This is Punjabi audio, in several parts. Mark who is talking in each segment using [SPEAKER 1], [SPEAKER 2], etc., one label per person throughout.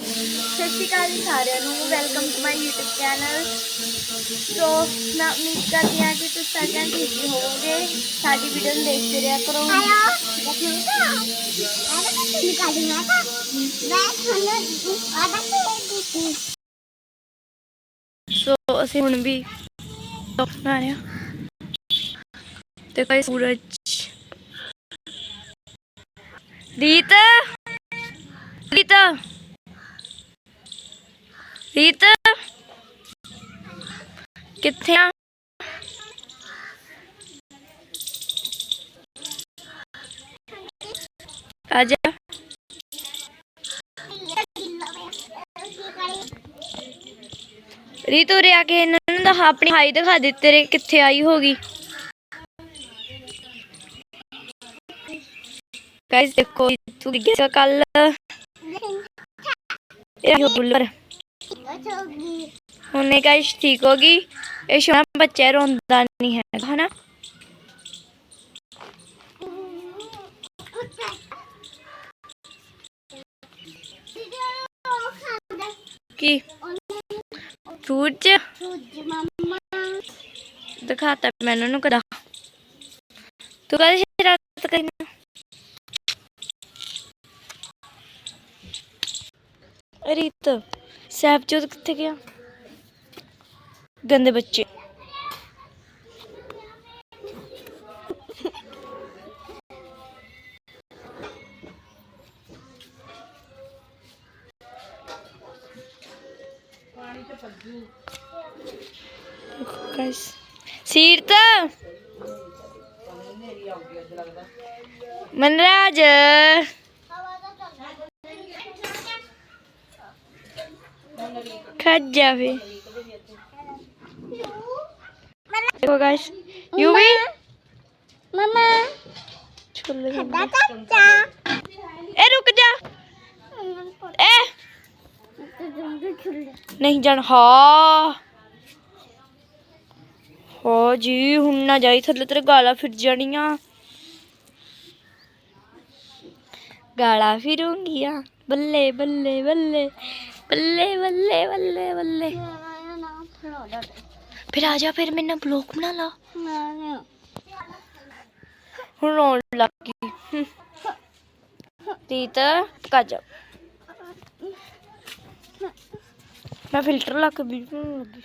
[SPEAKER 1] ਸਤਿ ਸ਼੍ਰੀ ਅਕਾਲ ਜੀ ਸਾਰਿਆਂ ਨੂੰ welcome to my YouTube channel so ਮੈਂ ਉਮੀਦ ਕਰਦੀ ਹਾਂ ਕਿ ਤੁਸੀਂ ਸਾਰਿਆਂ ਠੀਕ ਹੀ ਹੋਵੋਗੇ। ਸਾਡੀ ਵੀਡੀਓ ਨੂੰ ਦੇਖਦੇ ਰਿਹਾ ਕਰੋ। ਸੋ ਅਸੀਂ ਹੁਣ ਵੀ ਬਣਾ ਰਹੇ ਹਾਂ। ਤੇ ਕੋਈ ਸੂਰਜ। ਰੀਤ! ਰੀਤ! ਰੀਤ ਕਿੱਥੇ ਆ? ਆ ਜਾ। ਰੀਤ ਉਰੇ ਆ ਕੇ ਇਹਨਾਂ ਨੂੰ ਤਾਂ ਆਪਣੀ ਹਾਈ ਦਿਖਾ ਦੇ, ਤੇਰੇ ਕਿੱਥੇ ਆਈ ਹੋਗੀ। ਗਾਇਸ ਦੇਖੋ ਤੂੰ ਗਿਆ ਕੱਲ ਇਹ ਬੁੱਲਰ। ਹੁਣੇ ਗਾਇਸ ਠੀਕ ਹੋ ਗਈ। ਇਹ ਸੋਹਣਾ ਬੱਚਾ ਰੋਂਦਾ ਨਹੀਂ ਹੈ, ਹਨਾ? ਕੀ? ਫਰੂਟ ਚ ਦਿਖਾਤਾ ਮੈਨੂੰ ਨੂੰ ਕਦਾ। ਤੂੰ ਕਦੇ ਸ਼ਰਾਰਤ ਕਰਨਾ ਰੀਤ। ਸਹਿਬਜੋਤ ਕਿੱਥੇ ਗਿਆ? ਗੰਦੇ ਬੱਚੇ। ਗਾਇਸ ਸੀਰਤ! ਮਨਰਾਜ! ਖੱਜ ਜਾਵੇ ਦੇਖੋ ਗਾਇਸ ਯੂ ਵੀ
[SPEAKER 2] ਮਮਾ।
[SPEAKER 1] ਛੋਲੇ
[SPEAKER 2] ਖੱਦਾ ਚਾਚਾ।
[SPEAKER 1] ਇਹ ਰੁਕ ਜਾ। ਇਹ ਨਹੀਂ ਜਾਣ। ਹਾਂ। ਹੋ ਜੀ ਹੁਣ ਨਾ ਜਾਈ ਥੱਲੇ ਤੇਰੇ ਗਾਲਾਂ ਫਿਰ ਜਾਣੀਆਂ। ਗਾਲਾਂ ਫਿਰੂੰਗੀਆਂ। ਬੱਲੇ ਬੱਲੇ ਬੱਲੇ। ਬੱਲੇ ਬੱਲੇ ਬੱਲੇ ਬੱਲੇ।
[SPEAKER 2] ਮੇਰਾ ਨਾਮ ਫਲੋਡਾ
[SPEAKER 1] ਫਿਰ ਆ ਜਾ, ਫਿਰ ਮੈਨੂੰ ਬਲੌਗ ਬਣਾ ਲਾ।
[SPEAKER 2] ਮੈਂ
[SPEAKER 1] ਹੁਣ ਰੋਣ ਲੱਗ ਗਈ। ਹਮ। ਤੀਤ ਕੱਜ ਮੈਂ ਫਿਲਟਰ ਲਾ ਕੇ ਵੀ ਬਣਾਉਣ ਲੱਗੀ।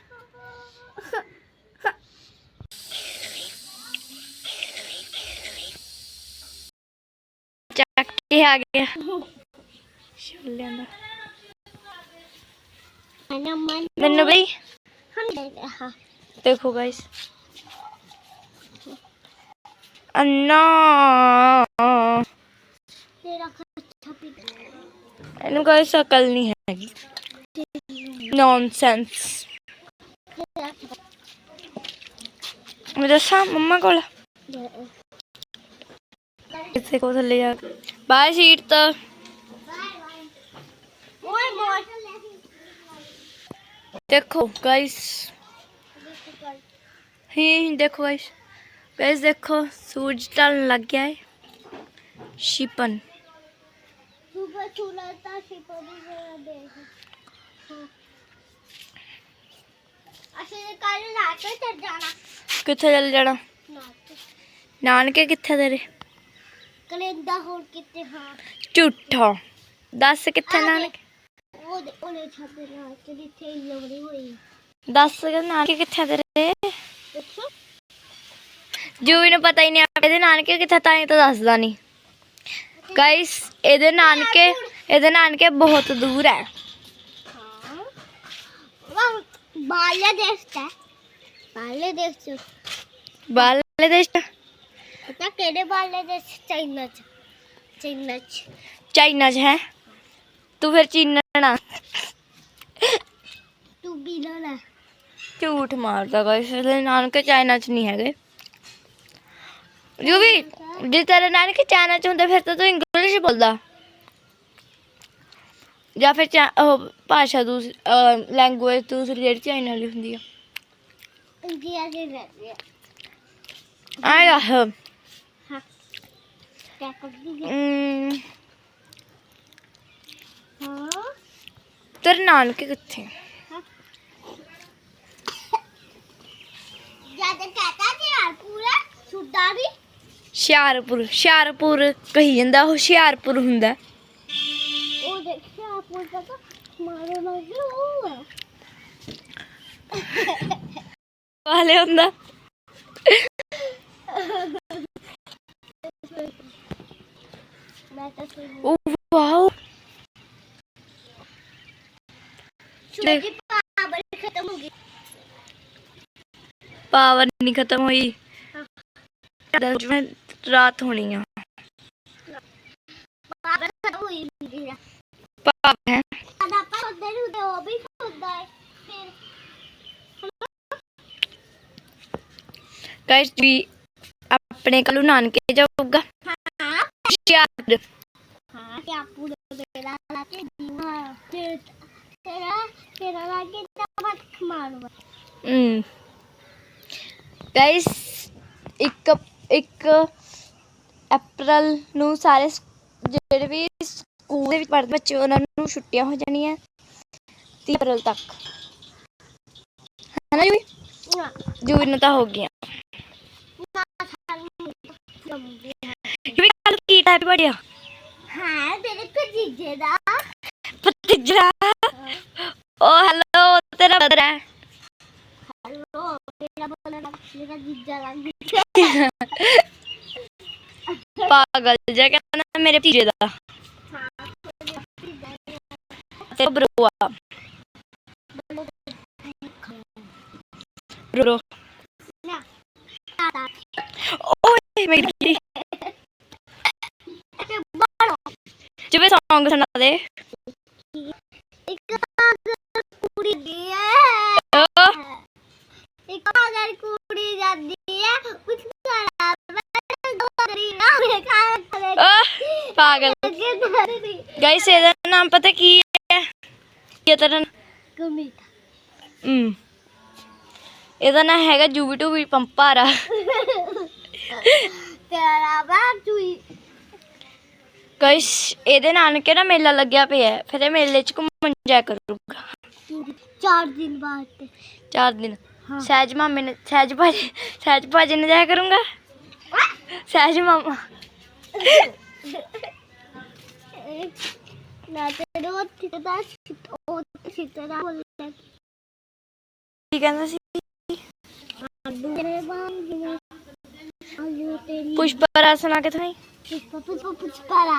[SPEAKER 1] ਚੱਕ ਕੇ ਆ ਗਿਆ। ਛੋਲਿਆਂ ਦਾ।
[SPEAKER 2] ਮਨ
[SPEAKER 1] ਬਈ ਗਾਇਸ
[SPEAKER 2] ਤੇਰਾ ਖੱਟਾ ਪੀ
[SPEAKER 1] ਇਹਨੂੰ ਕੋਈ ਸ਼ਕਲ ਨਹੀਂ ਹੈਗੀ। ਨੌਨਸੈਂਸ ਮੈਂ ਦੱਸਾਂ ਮੰਮਾ ਕੋਲ? ਇੱਥੇ ਕੋ ਥੱਲੇ ਜਾ ਬਾਏ ਸੀਟ ਤਾਂ।
[SPEAKER 2] ਓਏ ਮੋਰ
[SPEAKER 1] ਦੇਖੋ ਗਾਇਸ ਹੀ ਦੇਖੋ ਗਾਇਸ ਗਾਇਸ ਦੇਖੋ ਸੂਰਜ ਢਲਣ ਲੱਗ ਗਿਆ ਹੈ। ਸ਼ਿਪਨ।
[SPEAKER 2] ਸੁਬਹ ਚੂਲਾ ਤਾਂ ਸਿਪਰੀ ਜਰਾ ਦੇ ਅਸੀਂ ਕੱਲ ਲਾ ਕੇ ਚੱਲ ਜਾਣਾ।
[SPEAKER 1] ਕਿੱਥੇ ਚੱਲ ਜਾਣਾ? ਨਾਨਕੇ। ਕਿੱਥੇ ਤੇਰੇ?
[SPEAKER 2] ਕਲੇਂਦਾ ਹੋਰ ਕਿਤੇ ਹਾਂ।
[SPEAKER 1] ਝੂਠਾ। ਦੱਸ ਕਿੱਥੇ ਨਾਨਕੇ?
[SPEAKER 2] ਉਹਦੇ ਉਹਨੇ ਛੱਡੇ ਨਾਲ ਤੇ ਜਿੱਥੇ ਲੋੜੀ ਹੋਈ
[SPEAKER 1] ਦੱਸ ਨਾਨਕੇ ਕਿੱਥੇ ਤੇਰੇ
[SPEAKER 2] ਦੇਖੋ
[SPEAKER 1] ਜੂਵੀ ਨੂੰ ਪਤਾ ਹੀ ਨਹੀਂ ਇਹਦੇ ਨਾਨਕੇ ਕਿੱਥੇ ਤਾਂ ਹੀ ਤਾਂ ਦੱਸਦਾ ਨਹੀਂ ਗਾਇਸ ਇਹਦੇ ਨਾਨਕੇ ਇਹਦੇ ਨਾਨਕੇ ਬਹੁਤ ਦੂਰ ਹੈ
[SPEAKER 2] ਹਾਂ ਵਾਹ ਬਾਲੇ ਦੇਸ਼ ਤੇ ਬਾਲੇ ਦੇਸ਼ ਚ
[SPEAKER 1] ਬਾਹਰਲੇ ਦੇਸ਼ ਚ
[SPEAKER 2] ਪਤਾ ਕਿਹੜੇ ਬਾਲੇ ਦੇਸ਼ ਚਾਈਨਾ ਚ ਚਾਈਨਾ ਚ
[SPEAKER 1] ਚਾਈਨਾ ਚ ਹੈ ਤੂੰ ਫਿਰ ਚੀਨਣਾ।
[SPEAKER 2] ਤੂੰ ਵੀ ਨਾ ਲੈ
[SPEAKER 1] ਝੂਠ ਮਾਰਦਾ ਗਾਇਸ ਇਹਦੇ ਨਾਨਕੇ ਚਾਈਨਾ ਚ ਨਹੀਂ ਹੈਗੇ। ਜੂਵੀ ਜੇ ਤੇਰੇ ਨਾਨਕੇ ਚਾਈਨਾ ਚ ਹੁੰਦੇ ਫਿਰ ਤਾਂ ਤੂੰ ਇੰਗਲਿਸ਼ ਬੋਲਦਾ। ਜਾਂ ਫਿਰ ਚਾ- ਉਹ ਭਾਸ਼ਾ ਦੂਸਰੀ ਲੈਂਗੁਏਜ ਦੂਸਰੀ ਜਿਹੜੀ ਚਾਈਨਾ ਵਾਲੀ ਹੁੰਦੀ ਆ।
[SPEAKER 2] ਦੇ ਰਹਿ
[SPEAKER 1] ਆਇਆ
[SPEAKER 2] ਹਾਂ। ਕਿਆ ਕਰਦੀ ਹੈ
[SPEAKER 1] ਹਮ,
[SPEAKER 2] ਹਾਂ।
[SPEAKER 1] ਤੇਰੇ ਨਾਨਕੇ ਕਿੱਥੇ
[SPEAKER 2] ਜਦ ਕਹਤਾ ਕਿ ਯਾਰ ਪੂਰਾ ਛੁੱਟਾ ਵੀ।
[SPEAKER 1] ਹੁਸ਼ਿਆਰਪੁਰ ਹੁਸ਼ਿਆਰਪੁਰ ਕਹੀ ਜਾਂਦਾ ਹੁਸ਼ਿਆਰਪੁਰ ਹੁੰਦਾ।
[SPEAKER 2] ਉਹ ਦੇਖਿਆ ਪੂਰਾ ਤਾਂ ਮਾਰੇ ਲੱਗੇ ਉਹ ਹੈ
[SPEAKER 1] ਵਾਲੇ ਹੁੰਦਾ।
[SPEAKER 2] ਮੈਂ ਤਾਂ ਸੁਣ
[SPEAKER 1] ਉਹ ਵਾਓ।
[SPEAKER 2] ਛੁੱਟੀ ਦੀ ਪਾਵਰ ਖਤਮ ਹੋ ਗਈ
[SPEAKER 1] ਪਾਵਰ ਨਹੀਂ ਖਤਮ ਹੋਈ ਜਿਵੇਂ ਰਾਤ ਹੋਣੀ ਆ
[SPEAKER 2] ਪਾਵਰ ਖਤਮ ਹੋਈ ਹੁੰਦੀ ਹੈ
[SPEAKER 1] ਪਾਵਰ ਹੈ
[SPEAKER 2] ਜਦ ਤੇਰਾ ਤੇਰਾ ਤਾਂ
[SPEAKER 1] ਹਮ ਗਾਇਸ ਇੱਕ ਇੱਕ ਅਪ੍ਰੈਲ ਨੂੰ ਸਾਰੇ ਜਿਹੜੇ ਵੀ ਸਕੂਲ ਦੇ ਵਿੱਚ ਪੜ੍ਹਦੇ ਬੱਚੇ ਉਹਨਾਂ ਨੂੰ ਛੁੱਟੀਆਂ ਹੋ ਜਾਣੀਆਂ 30 ਅਪ੍ਰੈਲ ਤੱਕ। ਹੈ ਨਾ ਜੀ ਜੂਨ ਨੂੰ ਤਾਂ ਹੋ ਗਿਆ
[SPEAKER 2] ਨਾ ਸਾਨੂੰ
[SPEAKER 1] ਵੀ ਕੱਲ ਕੀ ਟਾਈਪ ਬੜਿਆ
[SPEAKER 2] ਹਾਂ ਤੇਰੇ ਜੀਜੇ ਦਾ?
[SPEAKER 1] ਭਤੀਜਾ? ਓ ਹੈਲੋ ਤੇਰਾ ਬਦਰ ਹੈ।
[SPEAKER 2] ਹਲੋ ਤੇਰਾ ਬੋਲਣਾ ਮੇਰਾ ਜੀਜਾ हाँ,
[SPEAKER 1] ਪਾਗਲ ਜਿਹਾ ਕਹਿੰਦਾ ਮੇਰੇ ਭਤੀਜੇ ਦਾ। ਤੇ ਬਰੋ ਆ। ਬਰੋ ਓਏ ਮੇਰੀ ਕੀ
[SPEAKER 2] ਤੇ ਬੜੋ
[SPEAKER 1] ਜਿਵੇਂ Song ਸੁਣਾ ਦੇ।
[SPEAKER 2] ਇੱਕ ਕੁੜੀ ਦੀ ਹੈ। ਇੱਕ ਅਗਰ ਕੁੜੀ ਜਾਂਦੀ ਹੈ ਕੁਛ ਕਰਾ ਕਰੀ ਨਾ ਮੈਂ ਖਾ ਕਰੇ
[SPEAKER 1] ਓ ਪਾਗਲ। ਗਾਇਸ ਇਹਦਾ ਨਾਮ ਪਤਾ ਕੀ ਹੈ? ਕੀ ਤੇਰਾ
[SPEAKER 2] ਕਮੀਟ
[SPEAKER 1] ਹਮ ਇਹਦਾ ਨਾਮ ਹੈਗਾ ਜੂਬੀ ਟੂਬੀ ਪੰਪਾਰਾ।
[SPEAKER 2] ਤੇਰਾ ਬਾਜੂਈ
[SPEAKER 1] ਗਾਇਸ ਇਹਦੇ ਨਾਨਕੇ ਨਾ ਮੇਲਾ ਲੱਗਿਆ ਪਿਆ ਹੈ। ਫਿਰ ਇਹ ਮੇਲੇ 'ਚ ਘੁੰਮਣ ਜਾਇਆ ਕਰੂਗਾ।
[SPEAKER 2] ਚਾਰ ਦਿਨ ਬਾਅਦ ਤੇ।
[SPEAKER 1] ਚਾਰ ਦਿਨ?
[SPEAKER 2] ਹਾਂ।
[SPEAKER 1] ਸਹਿਜ ਮਾਮੇ ਨੇ ਸਹਿਜ ਭਾਜੀ ਸਹਿਜ ਭਾਜੀ ਨੇ ਜਾਇਆ ਕਰੂੰਗਾ? ਸਹਿਜ ਮਾਮਾ।
[SPEAKER 2] ਨਾ ਤੇ ਰੋ ਤਿੱਤਾ ਉਹ ਸਿੱਤਰਾ ਬੋਲਦਾ
[SPEAKER 1] ਕੀ ਕਹਿੰਦਾ ਸੀ?
[SPEAKER 2] ਦੂਰੇ ਬੰਦ ਨੇ ਆਲੂ ਤੇਰੀ
[SPEAKER 1] ਪੁਸ਼ਪਾ ਸੁਣਾ ਕੇ ਥਾਈ
[SPEAKER 2] ਪੁਸ਼ਪਾ ਪੁਸ਼ਪਾ ਪੁਸ਼ਪਾ ਰਾ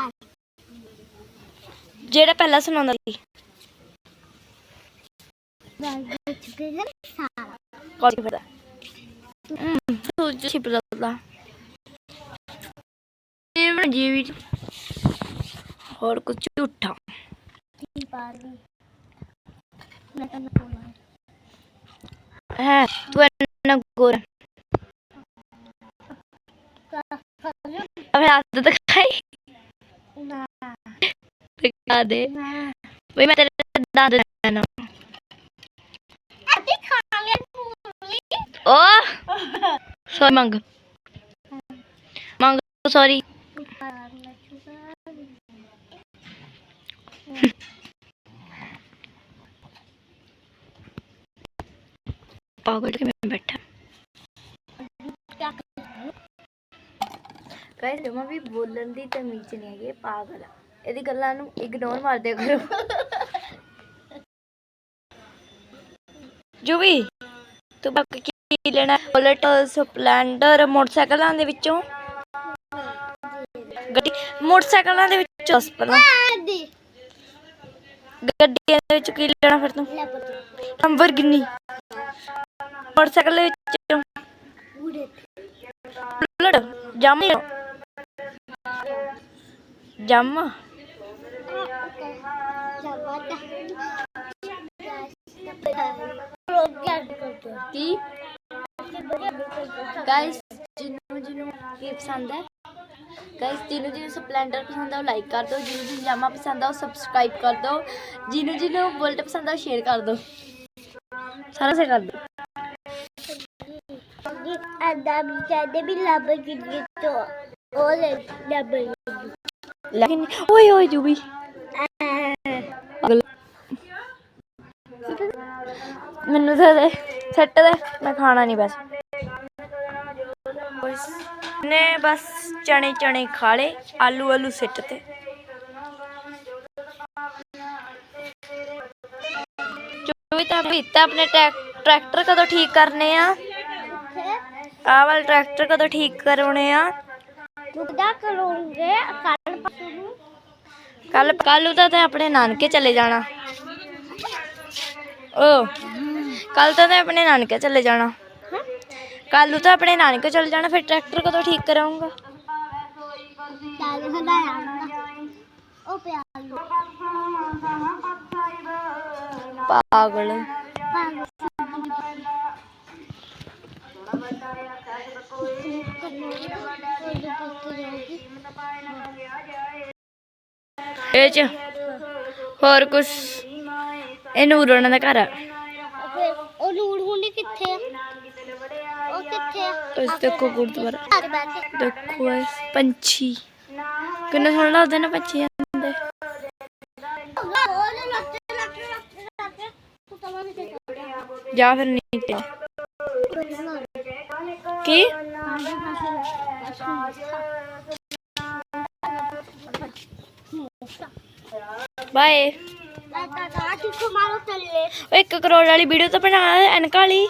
[SPEAKER 1] ਜਿਹੜਾ ਪਹਿਲਾਂ ਸੁਣਾਉਂਦਾ ਸੀ।
[SPEAKER 2] ਵਿੱਚ ਗਏ ਸਾਰਾ।
[SPEAKER 1] ਕੌਣ ਪਤਾ ਤੂੰ ਜੋ ਛਿਪ ਜਾਂਦਾ ਇਹ ਜੀ ਵੀ। ਹੋਰ ਕੁਝ ਝੂਠਾ।
[SPEAKER 2] ਮੈਂ ਤਾਂ ਨਾ
[SPEAKER 1] ਹੈ ਤੂੰ ਇੰਨਾ ਗੋਰਾ। ਅਬੇ ਹੱਥ ਦਿਖਾਈ।
[SPEAKER 2] ਨਾ।
[SPEAKER 1] ਦਿਖਾ ਦੇ। ਬਈ ਮੈਂ ਤੇਰੇ ਦੰਦ ਲੈਣਾ।
[SPEAKER 2] ਅਤੇ ਖਾਣੇ ਪੂਰੀ।
[SPEAKER 1] ਓ। ਸੌਰੀ ਮੰਗ। ਮੰਗ ਸੌਰੀ। ਪਾਗਲ ਕੇ ਮੈਂ ਬੈਠਾ। ਗਾਇਸ ਜਮਾ ਵੀ ਬੋਲਣ ਦੀ ਤਮੀਜ਼ ਨਹੀਂ ਹੈਗੀ ਇਹ ਪਾਗਲ ਆ। ਇਹਦੀ ਗੱਲਾਂ ਨੂੰ ਇਗਨੋਰ ਮਾਰ ਦਿਆ ਕਰੋ। ਜੁਵੀ ਤੂੰ ਬਾਕੀ ਕੀ ਲੈਣਾ? ਬੁਲਟ ਸਪਲੈਂਡਰ ਮੋਟਰਸਾਈਕਲਾਂ ਦੇ ਵਿੱਚੋਂ? ਗੱਡੀ ਮੋਟਰਸਾਈਕਲਾਂ ਦੇ ਵਿੱਚੋਂ? ਸਪਲਾ ਗੱਡੀਆਂ ਦੇ ਵਿੱਚ ਕੀ ਲੈਣਾ ਫਿਰ ਤੂੰ?
[SPEAKER 2] ਪੁੱਤ।
[SPEAKER 1] ਲੰਬਰਗਿਨੀ ਮੋਟਰਸਾਈਕਲ ਦੇ ਵਿੱਚੋਂ? ਬੁਲਟ ਜੰਮ ਜੰਮ ਕੀ ਗਾਇਸ ਜਿਹਨੂੰ ਜਿਹਨੂੰ ਕੀ ਪਸੰਦ ਹੈ ਗਾਇਸ ਜਿਹਨੂੰ ਜਿਹਨੂੰ ਸਪਲੈਂਡਰ ਪਸੰਦ ਹੈ ਉਹ ਲਾਈਕ ਕਰ ਦਿਓ ਜਿਹਨੂੰ ਜਿਹਨੂੰ ਜਾਮਾ ਪਸੰਦ ਹੈ ਉਹ ਸਬਸਕ੍ਰਾਈਬ ਕਰ ਦਿਓ ਜਿਹਨੂੰ ਜਿਹਨੂੰ ਬੁਲਟ ਪਸੰਦ ਹੈ ਉਹ ਸ਼ੇਅਰ ਕਰ ਦਿਓ ਸਾਰਾ ਸੇ ਕਰ ਦਿਓ
[SPEAKER 2] ਅੱਦਾ ਵੀ ਕਹਿੰਦੇ ਵੀ ਲੱਭ ਗਿੱਲੀ ਤੋਂ ਉਹ ਲੈ ਲੱਭ
[SPEAKER 1] ਲੇਕਿਨ ਓਏ ਓਏ ਜੂਬੀ। ਮੈਨੂੰ ਤਾਂ ਦੇ ਸੈੱਟ ਦੇ ਮੈਂ ਖਾਣਾ ਨਹੀਂ ਬਸ। ਨੇ ਬਸ ਚਣੇ ਚਣੇ ਖਾ ਲੇ ਆਲੂ ਆਲੂ ਸਿੱਟ ਤੇ। ਚੋਈ ਤਾਂ ਪੀਤਾ ਆਪਣੇ ਟਰੈਕ- ਟਰੈਕਟਰ ਕਦੋਂ ਠੀਕ ਕਰਨੇ ਆ? ਆਹ ਵਾਲਾ ਟਰੈਕਟਰ ਕਦੋਂ ਠੀਕ ਕਰਾਉਣੇ ਆ?
[SPEAKER 2] ਰੁਕਦਾ ਕਰੋਗੇ ਕੱਲ
[SPEAKER 1] ਕੱਲ ਕੱਲੂ ਤਾਂ ਤੇ ਆਪਣੇ ਨਾਨਕੇ ਚਲੇ ਜਾਣਾ। ਓ ਕੱਲ ਤਾਂ ਤੇ ਆਪਣੇ ਨਾਨਕੇ ਚਲੇ ਜਾਣਾ।
[SPEAKER 2] ਹਾਂ
[SPEAKER 1] ਕੱਲੂ ਤਾਂ ਆਪਣੇ ਨਾਨਕੇ ਚਲੇ ਜਾਣਾ, ਫਿਰ ਟਰੈਕਟਰ ਕਦੋਂ ਠੀਕ ਕਰਾਉਂਗਾ
[SPEAKER 2] ਚੱਲ ਹਲਾਇਆ ਉਹ ਪਿਆਲੂ
[SPEAKER 1] ਪਾਗਲ। ਇਹ ਚ ਹੋਰ ਕੁਛ? ਇਹ ਨੂਰ ਉਹਨਾਂ ਦਾ ਘਰ ਆ।
[SPEAKER 2] ਉਹ ਨੂਰ ਹੁੰਦੀ ਕਿੱਥੇ ਆ? ਉਹ ਕਿੱਥੇ ਆ?
[SPEAKER 1] ਤੁਸੀਂ ਦੇਖੋ ਗੁਰਦੁਆਰਾ। ਦੇਖੋ ਇਹ ਪੰਛੀ। ਕਿੰਨੇ ਸੋਹਣੇ ਲੱਗਦੇ ਨੇ ਪੰਛੀ ਆਂਦੇ ਜਾਂ ਫਿਰ ਨਿਕਲ ਕੀ? ਬਾਏ 1 ਕਰੋੜ ਵਾਲੀ ਵੀਡੀਓ ਤਾਂ ਬਣਾ ਐਨਕ ਵਾਲੀ।